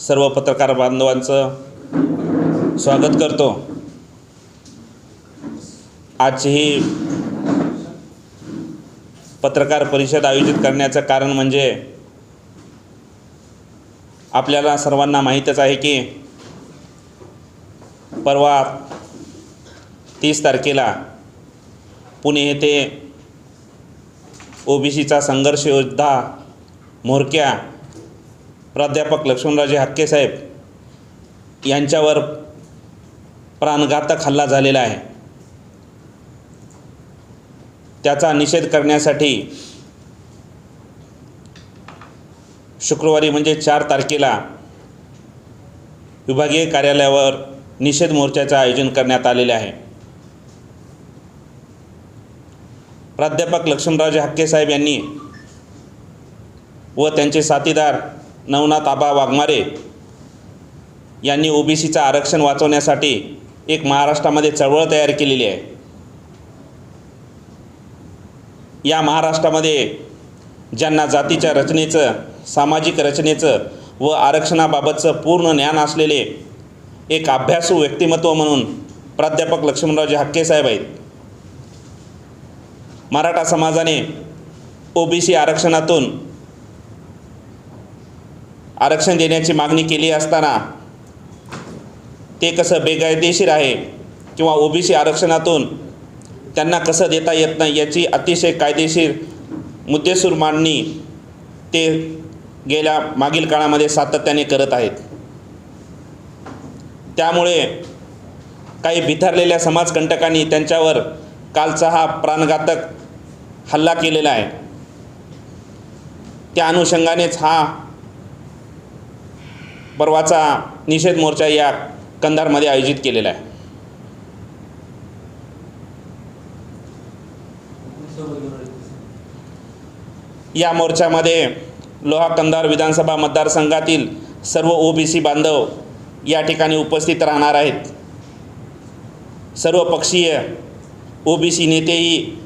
सर्व पत्रकार बांधवांचं स्वागत करतो. आजची ही पत्रकार परिषद आयोजित करण्याचं कारण म्हणजे आपल्याला सर्वांना माहीतच आहे की परवा तीस तारखेला पुणे येथे ओबीसीचा संघर्ष योद्धा म्होरक्या प्राध्यापक लक्ष्मणराजे हक्केसाहेब यांच्यावर प्राणघातक हल्ला झालेला आहे. त्याचा निषेध करण्यासाठी शुक्रवारी म्हणजे चार तारखेला विभागीय कार्यालयावर निषेध मोर्चाचं आयोजन करण्यात आलेले आहे. प्राध्यापक लक्ष्मणराजे हक्केसाहेब यांनी व त्यांचे साथीदार नवनाथ आबा वाघमारे यांनी ओबीसीचं आरक्षण वाचवण्यासाठी एक महाराष्ट्रामध्ये चळवळ तयार केलेली आहे. या महाराष्ट्रामध्ये ज्यांना जातीच्या रचनेचं सामाजिक रचनेचं व आरक्षणाबाबतचं पूर्ण ज्ञान असलेले एक अभ्यासू व्यक्तिमत्व म्हणून प्राध्यापक लक्ष्मणरावजी हक्केसाहेब आहेत. मराठा समाजाने ओबीसी आरक्षणातून आरक्षण देण्याची मागणी केली असताना ते कसं बेकायदेशीर आहे किंवा ओबीसी आरक्षणातून त्यांना कसं देता येत नाही याची अतिशय कायदेशीर मुद्देसूर मांडणी ते गेल्या मागील काळामध्ये सातत्याने करत आहेत. त्यामुळे काही बिथरलेल्या समाजकंटकांनी त्यांच्यावर कालचा हा प्राणघातक हल्ला केलेला आहे. त्या अनुषंगानेच हा परवाचा निषेध मोर्चा या कंधारमध्ये आयोजित केलेला आहे. या मोर्चामध्ये लोहा कंधार विधानसभा मतदारसंघातील सर्व ओबीसी बांधव या ठिकाणी उपस्थित राहणार आहेत. सर्व पक्षीय ओबीसी नेतेही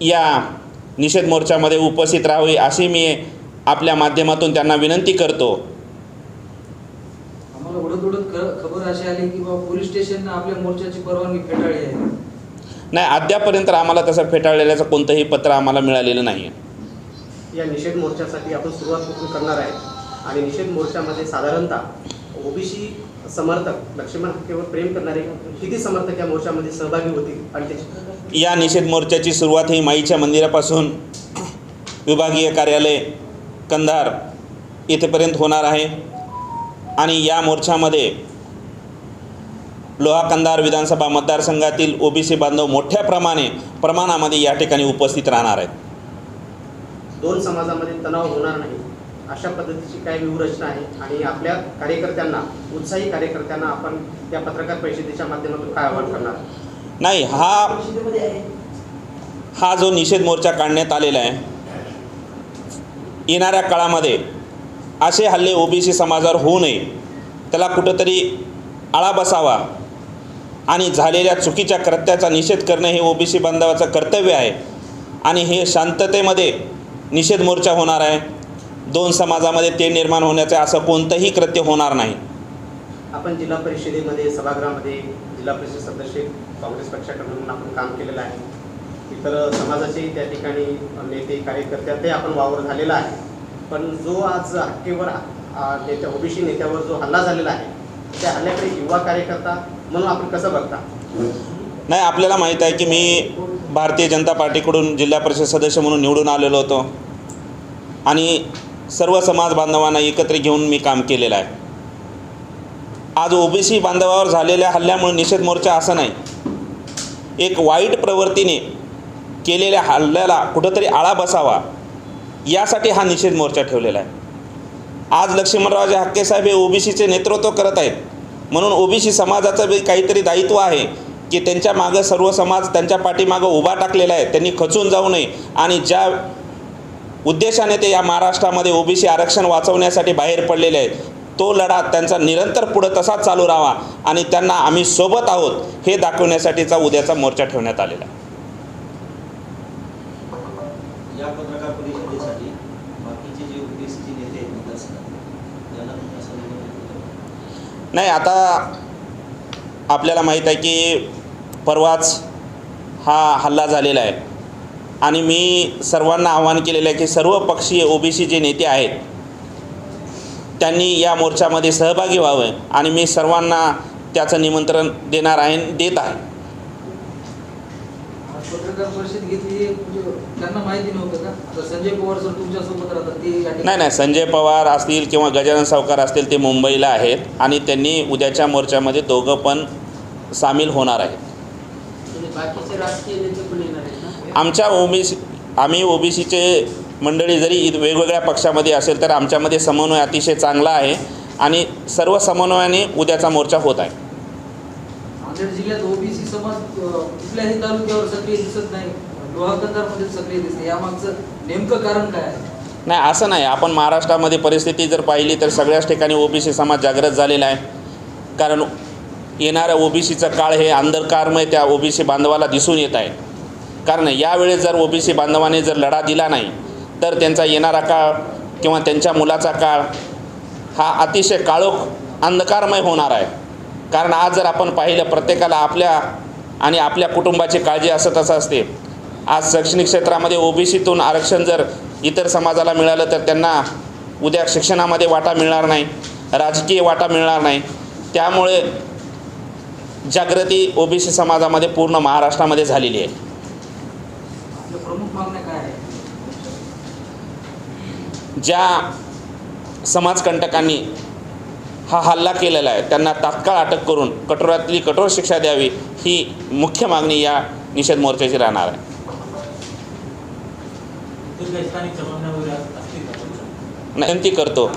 या निषेध मोर्चामध्ये उपस्थित राहावे अशी मी आपल्या माध्यमातून त्यांना विनंती करतो. अशी आली की बाबा पोलीस स्टेशननं आपल्या मोर्चाची परवानगी फेटाळली आहे? नाही अद्यापर्यंत आम्हाला तसं फेटाळलेल्याचं कोणतंही पत्र आम्हाला मिळालेलं नाही आहे या निषेध मोर्चासाठी आपण सुरुवात कुठून करणार आहे. आणि निषेध मोर्चामध्ये साधारणतः ओबीसी समर्थक लक्ष्मण हक्केवर प्रेम करणारे किती समर्थक या मोर्चामध्ये सहभागी होतील? आणि त्याची या निषेध मोर्चाची सुरुवात ही माईच्या मंदिरापासून विभागीय कार्यालय कंधार येथेपर्यंत होणार आहे. आणि या मोर्चामध्ये लोहा कंधार विधानसभा मतदारसंघातील ओबीसी बांधव मोठ्या प्रमाणे प्रमाणामध्ये या ठिकाणी उपस्थित राहणार आहेत. दोन समाजामध्ये तणाव होणार नाही. अशा पद्धतीची काय व्यूहरचना आहे? आणि आपल्या कार्यकर्त्यांना उत्साही कार्यकर्त्यांना आपण या पत्रकार परिषदेच्या माध्यमातून काय आवाहन करणार? नाही हा हा जो निषेध मोर्चा काढण्यात आलेला आहे येणाऱ्या काळामध्ये असे हल्ले ओबीसी समाजावर होऊ नये. त्याला कुठंतरी आळा बसावा. आणि झालेल्या चुकीच्या कृत्याचा निषेध करणं हे ओबीसी बांधवाचं कर्तव्य आहे. आणि हे शांततेमध्ये निषेध मोर्चा होणार आहे. दोन समाजामध्ये ते निर्माण होण्याचं असं कोणतंही कृत्य होणार नाही. आपण जिल्हा परिषदेमध्ये सभागृहामध्ये जिल्हा परिषद सदस्य काँग्रेस पक्षाकडून आपण काम केलेलं आहे. इतर समाजाचे त्या ठिकाणी नेते कार्यकर्त्यातही आपण वावर झालेला आहे. पण जो आज हक्केवर नेत्या ओबीसी नेत्यावर जो हल्ला झालेला आहे त्या आपल्याकडे युवा कार्यकर्ता म्हणून आपण कसं बघता? नाही आपल्याला माहीत आहे की मी भारतीय जनता पार्टीकडून जिल्हा परिषद सदस्य म्हणून निवडून आलेलो होतो. आणि सर्व समाज बांधवांना एकत्र घेऊन मी काम केलेलं आहे. आज ओबीसी बांधवावर झालेल्या हल्ल्यामुळे निषेध मोर्चा असं नाही. एक वाईट प्रवृत्तीने केलेल्या हल्ल्याला कुठंतरी आळा बसावा यासाठी हा निषेध मोर्चा ठेवलेला आहे. आज लक्ष्मणरावजे हक्केसाहेब हे ओबीसीचे नेतृत्व करत आहेत. म्हणून ओबीसी समाजाचं काहीतरी दायित्व आहे की त्यांच्या मागं सर्व समाज त्यांच्या पाठीमागं उभा टाकलेला आहे. त्यांनी खचून जाऊ नये आणि ज्या उद्देशाने ते या महाराष्ट्रामध्ये ओबीसी आरक्षण वाचवण्यासाठी बाहेर पडलेले आहेत तो लढा त्यांचा निरंतर पुढं तसाच चालू राहावा आणि त्यांना आम्ही सोबत आहोत हे दाखवण्यासाठीचा उद्याचा मोर्चा ठेवण्यात आलेला आहे. नाही आता आपल्याला माहीत आहे की परवाच हा हल्ला झालेला आहे. आणि मी सर्वांना आवाहन केलेलं आहे की सर्व पक्षीय ओबीसी जे नेते आहेत त्यांनी या मोर्चामध्ये सहभागी व्हावं आणि मी सर्वांना त्याचं निमंत्रण देणार आहे आणि देत आहे. आज पत्रकार परिषद घेतली त्यांना माहिती नव्हतं का? आता संजय पवार सर तुमच्यासोबत राहतात ते या ठिकाणी नाही नाही संजय पवार असतील किंवा गजानन सावकार असतील ते मुंबईला आहेत आणि त्यांनी उद्याच्या मोर्चामध्ये दोघं पण सामील होणार आहेत. बाकीचे राजकीय नेते पण येणार आहेत ना? आमच्या ओबीसी आम्ही ओबीसीचे मंडळी जरी वेगवेगळ्या पक्षामध्ये असेल तर आमच्यामध्ये समन्वय अतिशय चांगला आहे आणि सर्व समन्वयाने उद्याचा मोर्चा होत आहे. नांदेड जिल्ह्यात ओबीसी समाज अ, कुठल्याही तालुक्यावर सक्रिय दिसत नाही. लोहाकंदारमध्ये सक्रिय दिसते. यामागचं नेमकं कारण काय आहे? नाही असं नाही. आपण महाराष्ट्रामध्ये परिस्थिती जर पाहिली तर सगळ्याच ठिकाणी ओबीसी समाज जागृत झालेला आहे. कारण येणाऱ्या ओबीसीचं काळ हे अंधकारमय त्या ओबीसी बांधवाला दिसून येत आहे. कारण यावेळेस जर ओबीसी बांधवाने जर लढा दिला नाही तर त्यांचा येणारा काळ किंवा त्यांच्या मुलाचा काळ हा अतिशय काळोख अंधकारमय होणार आहे. कारण आज जर आपण पाहिलं प्रत्येकाला आपल्या आणि आपल्या कुटुंबाची काळजी असत असं असते. आज शैक्षणिक क्षेत्रामध्ये ओबीसीतून आरक्षण जर इतर समाजाला मिळालं तर त्यांना उद्या शिक्षणामध्ये वाटा मिळणार नाही राजकीय वाटा मिळणार नाही. त्यामुळे जागृती ओबीसी समाजामध्ये पूर्ण महाराष्ट्रामध्ये झालेली आहे. ज्या समाजकंटकांनी हा हल्ला केलेला आहे त्यांना तात्काळ अटक करून कठोरातली कठोर शिक्षा द्यावी ही मुख्य मागणी या निषेध मोर्चाची राहणार आहे इतर काही स्थानिक समन्वय वगैरे असतील का तुमच्या? विनंती करतो।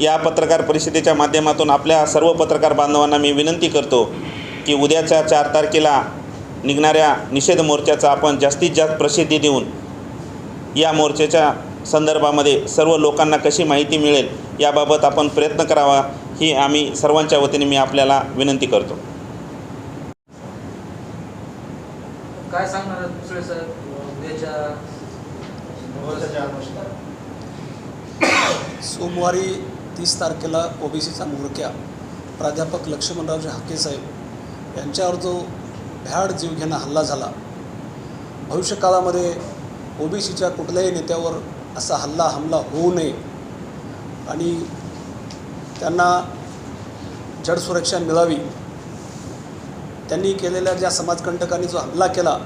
या पत्रकार परिषदेच्या माध्यमातून आपल्या सर्व पत्रकार बांधवांना मी विनंती करतो की उद्याच्या चार तारखेला निघणाऱ्या निषेध मोर्चाचा आपण जास्तीत जास्त प्रसिद्धी देऊन या मोर्चाच्या संदर्भामध्ये सर्व लोकांना कशी माहिती मिळेल याबाबत आपण प्रयत्न करावा ही आम्ही सर्वांच्या वतीने मी आपल्याला विनंती करतो. काय सांगणार आहेत दुसरे साहेब? उद्याच्या सोमवारी तीस तारखेला ओबीसीचा म्होरक्या प्राध्यापक लक्ष्मणरावजी हाके साहेब यांच्यावर जो भ्याड जीवघेणा हल्ला झाला. भविष्यकाळामध्ये ओबीसीच्या कुठल्याही नेत्यावर असा हल्ला हमला होऊ नये. आणि त्यांना जड सुरक्षा मिळावी. त्यांनी केलेल्या ज्या समाजकंटकांनी जो हमला केला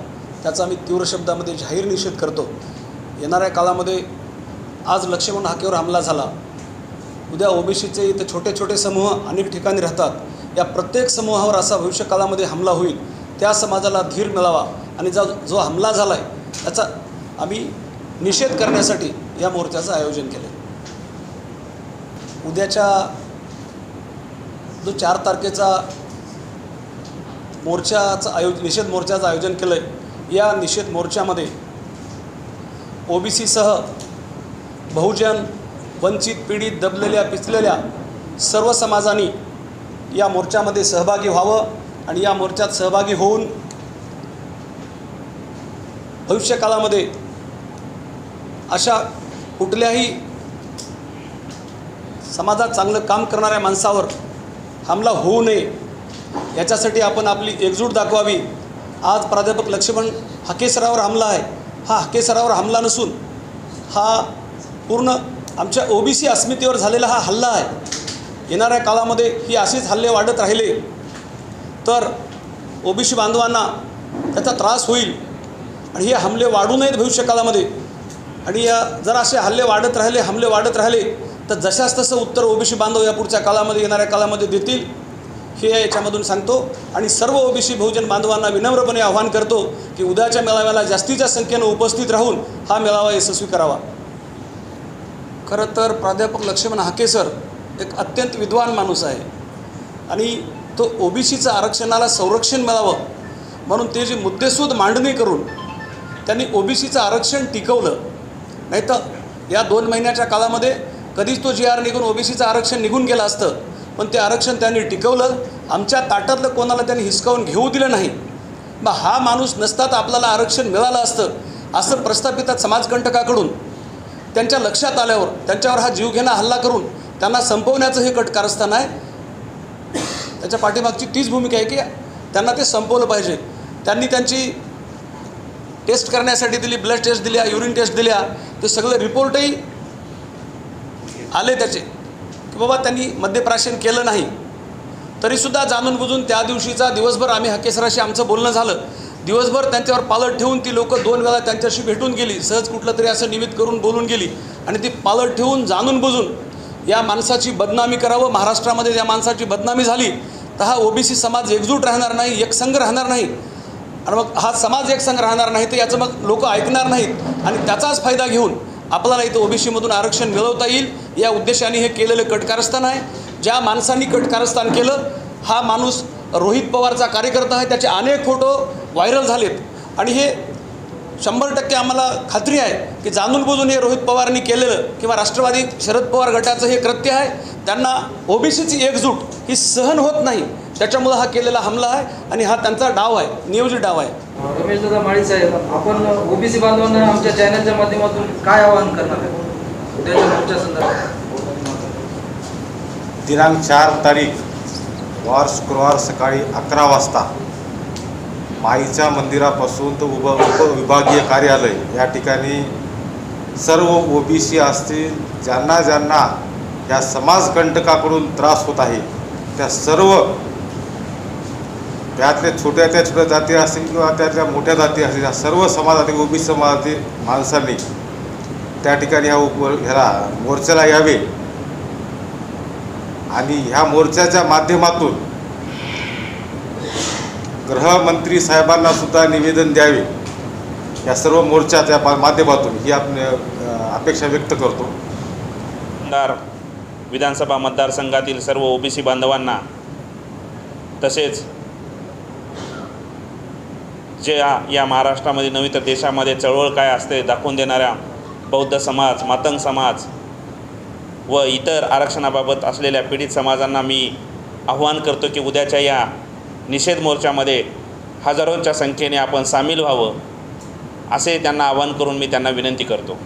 त्याचा मी तीव्र शब्दामध्ये जाहीर निषेध करतो. येणाऱ्या काळामध्ये आज लक्ष्मण हाकेवर हमला झाला. उद्या ओबीसीचे इथे छोटे छोटे समूह अनेक ठिकाणी राहतात. या प्रत्येक समूहावर असा भविष्यकाळामध्ये हमला होईल. त्या समाजाला धीर मिळावा आणि जा जो हमला झाला आहे त्याचा आम्ही निषेध करण्यासाठी या मोर्चाचं आयोजन केलं उद्याच्या जो चार तारखेचा मोर्चाचं आयोज निषेध मोर्चाचं आयोजन केलं आहे या निषेध मोर्चामध्ये ओ बी सीसह बहुजन वंचित पीडित दबलेल्या पिचलेल्या सर्व समाजांनी या मोर्चामध्ये सहभागी व्हावं आणि या मोर्चात सहभागी होऊन भविष्यकाळामध्ये अशा कुठल्याही समाजात चांगलं काम करणाऱ्या माणसावर हमला होऊ नये. याच्यासाठी आपण आपली एकजूट दाखवावी. आज प्राध्यापक लक्ष्मण हाकेसरावर हमला आहे. हा हाकेसरावर हमला नसून हा पूर्ण आमच्या ओबीसी अस्मितेवर झालेला हा हल्ला आहे. येणाऱ्या काळामध्ये ही असेच हल्ले वाढत राहिले तर ओबीसी बांधवांना त्याचा त्रास होईल आणि हे हमले वाढू नयेत भविष्यकाळामध्ये आणि या जर असे हल्ले वाढत राहिले हमले वाढत राहिले तर जशास तसं उत्तर ओबीसी बांधव या पुढच्या काळामध्ये येणाऱ्या काळामध्ये देतील. हे याच्यामधून सांगतो. आणि सर्व ओबीसी बहुजन बांधवांना विनम्रपणे आवाहन करतो की उद्याच्या मेळाव्याला जास्तीच्या संख्येनं उपस्थित राहून हा मेळावा यशस्वी करावा. खरं तर प्राध्यापक लक्ष्मण हाकेसर एक अत्यंत विद्वान माणूस आहे. आणि तो ओबीसीचं आरक्षणाला संरक्षण मिळावं म्हणून ते जे मुद्देसूद मांडणी करून त्यांनी ओबीसीचं आरक्षण टिकवलं. नाही तर या दोन महिन्याच्या काळामध्ये कधीच तो जी आर निघून ओबीसीचं आरक्षण निघून गेलं असतं. पण ते आरक्षण त्यांनी टिकवलं. आमच्या ताटातलं कोणाला त्यांनी हिसकावून घेऊ दिलं नाही. मग हा माणूस नसता तर आपल्याला आरक्षण मिळालं असतं असं प्रस्थापित समाजकंटकाकडून. त्यांच्या लक्षात आल्यावर त्यांच्यावर हा जीवघेणा हल्ला करून त्यांना संपवण्याचं हे कट कारस्थान आहे. त्याच्या पाठीमागची तीच भूमिका आहे की त्यांना ते संपवलं पाहिजे. त्यांनी त्यांची टेस्ट करण्यासाठी दिली ब्लड टेस्ट दिल्या युरिन टेस्ट दिल्या ते सगळे रिपोर्टही आले त्याचे. बाबा त्यांनी मद्यप्राशन केलं नाही. तरीसुद्धा जाणून बुजून त्या दिवशीचा दिवसभर आम्ही हकेसराशी आमचं बोलणं झालं. दिवसभर त्यांच्यावर पालट ठेवून ती लोकं दोन वेळा त्यांच्याशी भेटून गेली. सहज कुठलं तरी असं निमित्त करून बोलून गेली. आणि ती पालट ठेवून जाणून बुजून या माणसाची बदनामी करावं महाराष्ट्रामध्ये या माणसाची बदनामी झाली तर हा ओबीसी समाज एकजूट राहणार नाही एकसंघ राहणार नाही. आणि मग हा समाज एकसंघ राहणार नाही तर याचं मग लोक ऐकणार नाहीत. आणि त्याचाच फायदा घेऊन आपल्याला इथं ओबीसीमधून आरक्षण मिळवता येईल. या उद्देशाने हे केलेलं कटकारस्थान आहे. ज्या माणसांनी कटकारस्थान केलं हा माणूस रोहित पवारचा कार्यकर्ता आहे. त्याचे अनेक फोटो व्हायरल झालेत. आणि हे शंभर टक्के आम्हाला खात्री आहे की जाणून बुजून हे रोहित पवारांनी केलेलं किंवा राष्ट्रवादी शरद पवार गटाचं हे कृत्य आहे. त्यांना ओबीसीची एकजूट ही सहन होत नाही. त्याच्यामुळं हा केलेला हमला आहे आणि हा त्यांचा डाव आहे. नियोजित डाव आहे. रमेश दादा माळी साहेब आपण ओबीसी बांधवांना आमच्या चॅनलच्या माध्यमातून काय आवाहन करणार आहे? उद्याच्या संदर्भात. दिनांक चार तारीख वार शुक्रवार सकाळी अकरा वाजता माईच्या मंदिरापासून तर उप उपविभागीय कार्यालय या ठिकाणी सर्व ओबीसी असतील ज्यांना ज्यांना या समाजकंटकाकडून त्रास होत आहे त्या सर्व त्यातल्या छोट्या त्या छोट्या जाती असतील किंवा त्यातल्या मोठ्या जाती असतील या सर्व समाजातील ओबीसी समाजातील माणसांनी त्या ठिकाणी ह्या उप ह्याला मोर्चाला यावे. आणि ह्या मोर्चाच्या माध्यमातून गृहमंत्री साहेबांना सुद्धा निवेदन द्यावे. या सर्व मोर्चाच्या माध्यमातून ही आपण अपेक्षा व्यक्त करतो. विधानसभा मतदारसंघातील सर्व ओबीसी बांधवांना तसेच जे या महाराष्ट्रामध्ये नव्हे तर देशामध्ये चळवळ काय असते दाखवून देणाऱ्या बौद्ध समाज मातंग समाज व इतर आरक्षणाबाबत असलेल्या पीडित समाजांना मी आव्हान करतो की उद्याच्या या निषेध मोर्चामध्ये हजारोंच्या संख्येने आपण सामील व्हावं असे त्यांना आवाहन करून मी त्यांना विनंती करतो.